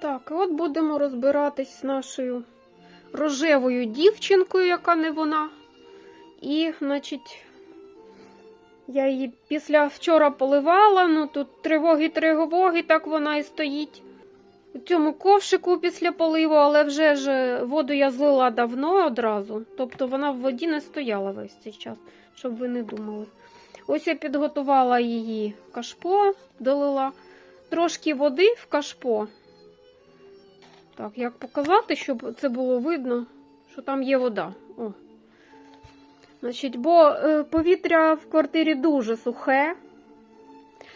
Так, от будемо розбиратись з нашою рожевою дівчинкою, яка не вона. І, значить, я її після вчора поливала, ну тут тривоги, тривоги, так вона і стоїть. У цьому ковшику після поливу, але вже ж воду я злила давно одразу. Тобто вона в воді не стояла весь цей час, щоб ви не думали. Ось я підготувала її кашпо, долила трошки води в кашпо. Так, як показати, щоб це було видно, що там є вода. О. Значить, бо е, повітря в квартирі дуже сухе,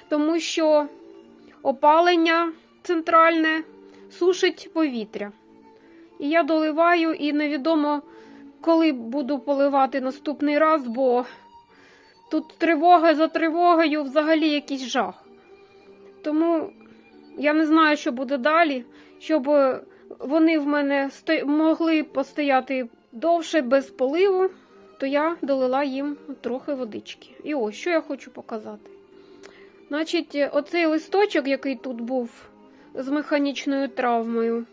тому що опалення центральне сушить повітря. І я доливаю, і невідомо, коли буду поливати наступний раз, бо тут тривога за тривогою взагалі якийсь жах. Тому я не знаю, що буде далі, щоб вони в мене могли постояти довше без поливу, то я долила їм трохи водички. І ось що я хочу показати. Значить, оцей листочок, який тут був з механічною травмою,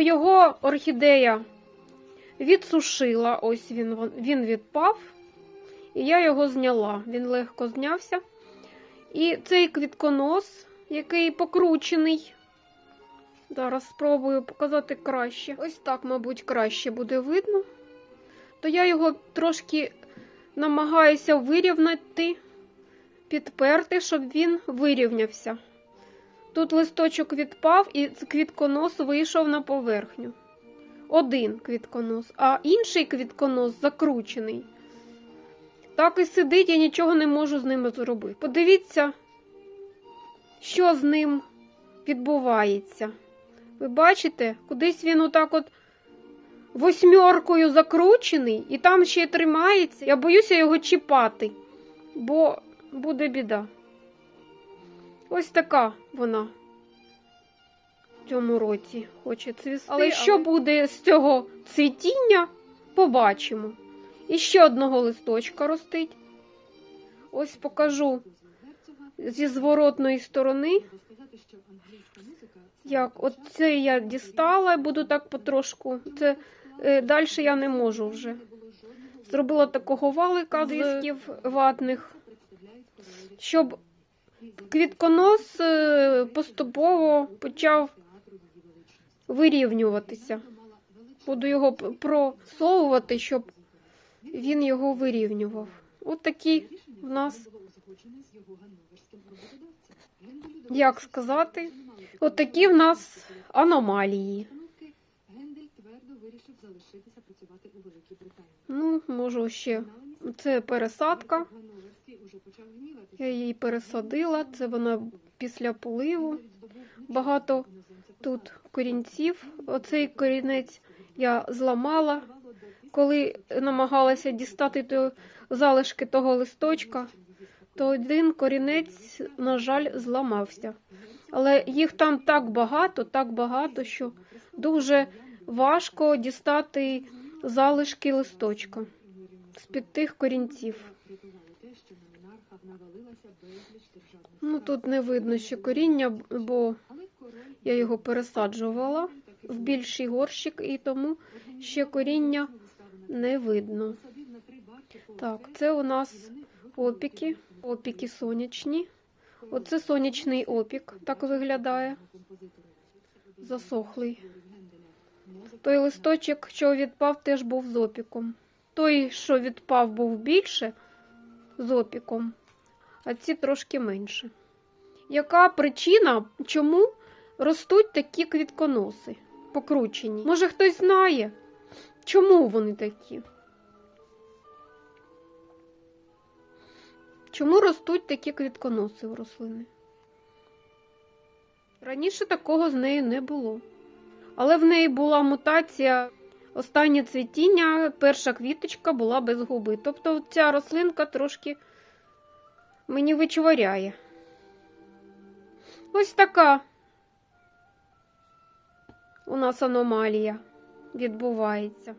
його орхідея відсушила, ось він, він відпав, і я його зняла. Він легко знявся. І цей квітконос, який покручений. Зараз спробую показати краще. Ось так, мабуть, краще буде видно. То я його трошки намагаюся вирівняти, підперти, щоб він вирівнявся. Тут листочок відпав і квітконос вийшов на поверхню. Один квітконос, а інший квітконос закручений. Так і сидить, я нічого не можу з ними зробити. Подивіться, що з ним відбувається. Ви бачите, кудись він отак от восьмеркою закручений і там ще й тримається. Я боюся його чіпати, бо буде біда. Ось така вона в цьому році хоче цвісти. Але що буде з цього цвітіння, побачимо. І ще одного листочка ростить. Ось покажу зі зворотної сторони. Як от це я дістала, буду так потрошку. Це е, далі я не можу вже. Зробила такого валика з дисків ватних, щоб квітконос е, поступово почав вирівнюватися. Буду його просовувати, щоб він його вирівнював. От такі в нас, як сказати, от такі в нас аномалії. Ну, можу ще. Це пересадка. Я її пересадила. Це вона після поливу. Багато тут корінців. Оцей корінець я зламала, коли намагалася дістати залишки того листочка, то один корінець, на жаль, зламався. Але їх там так багато, так багато, що дуже важко дістати залишки листочка з-під тих корінців. Ну тут не видно ще коріння, бо я його пересаджувала в більший горщик, і тому ще коріння не видно. Так, це у нас опіки, опіки сонячні. Оце сонячний опік, так виглядає. Засохлий. Той листочок, що відпав, теж був з опіком. Той, що відпав, був більше з опіком, а ці трошки менше. Яка причина, чому ростуть такі квітконоси покручені? Може, хтось знає, чому вони такі? Чому ростуть такі квітконоси у рослини? Раніше такого з нею не було. Але в неї була мутація. Останнє цвітіння, перша квіточка була без губи. Тобто ця рослинка трошки мені вичворяє. Ось така у нас аномалія відбувається.